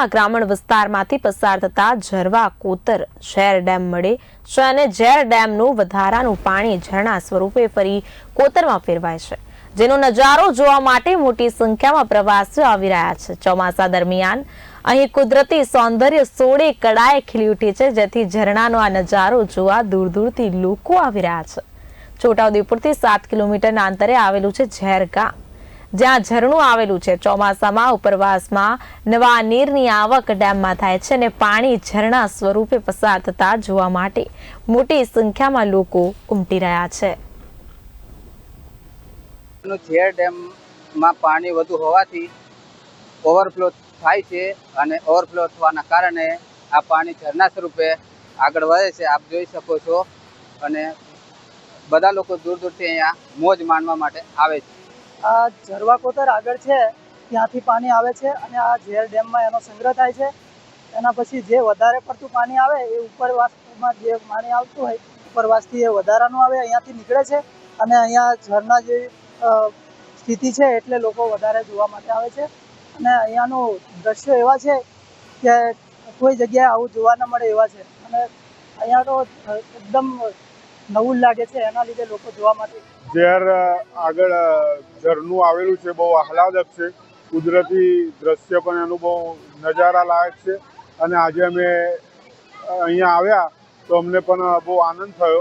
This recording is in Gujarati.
કોતરમાં ગ્રામીણ વિસ્તારમાંથી પસાર થતા ઝરવા કોતર ઝેર ડેમ મળે છે અને ઝેર ડેમનું વધારાનું પાણી ઝરણા સ્વરૂપે ફરી કોતરમાં ફેરવાય છે. જેનો નજારો જોવા માટે મોટી સંખ્યામાં પ્રવાસીઓ આવી રહ્યા છે. ચોમાસા દરમિયાન અહીં કુદરતી સૌંદર્ય સોળે કડાએ ખીલી ઉઠી છે, જેથી ઝરણાનો આ નજારો જોવા દૂર દૂરથી લોકો આવી રહ્યા છે. છોટાઉદેપુરથી સાત કિલોમીટરના અંતરે આવેલું છે ઝેર ગામ. જ્યાં ઝરણું આવેલું છે. ચોમાસામાં, ઉપરવાસમાં નવા નીરની આવક ડેમમાં થાય છે અને પાણી ઝરણા સ્વરૂપે પસાર થતા જોવા માટે મોટી સંખ્યામાં લોકો ઉમટી રહ્યા છે. નું ડેમમાં પાણી વધુ હોવાથી ઓવરફ્લો થાય છે અને ઓવરફ્લો થવાના કારણે આ પાણી ઝરણા સ્વરૂપે આગળ વધે છે. આપ જોઈ શકો છો અને બધા લોકો દૂર દૂરથી અહીંયા મોજ માણવા માટે આવે છે. આ ઝરવા કોતર આગળ છે, ત્યાંથી પાણી આવે છે અને આ ઝેર ડેમમાં એનો સંગ્રહ થાય છે. એના પછી જે વધારે પડતું પાણી આવે એ ઉપરવાસમાં જે પાણી આવતું હોય, ઉપરવાસથી એ વધારાનું આવે, અહીંયાથી નીકળે છે અને અહીંયા ઝરના જે સ્થિતિ છે એટલે લોકો વધારે જોવા માટે આવે છે. અને અહીંયાનું દ્રશ્યો એવા છે કે કોઈ જગ્યાએ આવું જોવા ન મળે એવા છે. અને અહીંયા તો એકદમ નવું લાગે છે એના લીધે લોકો જોવા માટે ઝેર આગળ ઝરનું આવેલું છે, બહુ આહલાદક છે. કુદરતી દ્રશ્ય પણ એનું બહુ નજારા લાયક છે. અને આજે અમે અહીંયા આવ્યા તો અમને પણ બહુ આનંદ થયો.